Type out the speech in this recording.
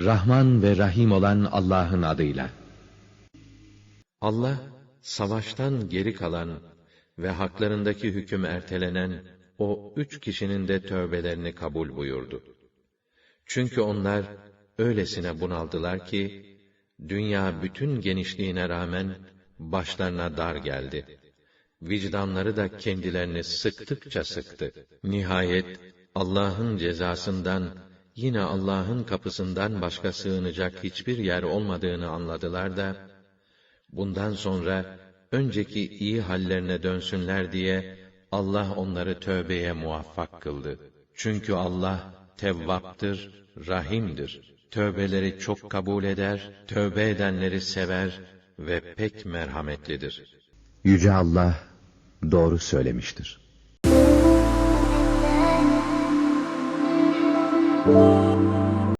Rahman ve Rahim olan Allah'ın adıyla. Allah, savaştan geri kalan ve haklarındaki hüküm ertelenen o üç kişinin de tövbelerini kabul buyurdu. Çünkü onlar öylesine bunaldılar ki, dünya bütün genişliğine rağmen başlarına dar geldi. Vicdanları da kendilerini sıktıkça sıktı. Nihayet Allah'ın cezasından, yine Allah'ın kapısından başka sığınacak hiçbir yer olmadığını anladılar da, bundan sonra önceki iyi hallerine dönsünler diye Allah onları tövbeye muvaffak kıldı. Çünkü Allah tevvaptır, rahimdir. Tövbeleri çok kabul eder, tövbe edenleri sever ve pek merhametlidir. Yüce Allah doğru söylemiştir. Música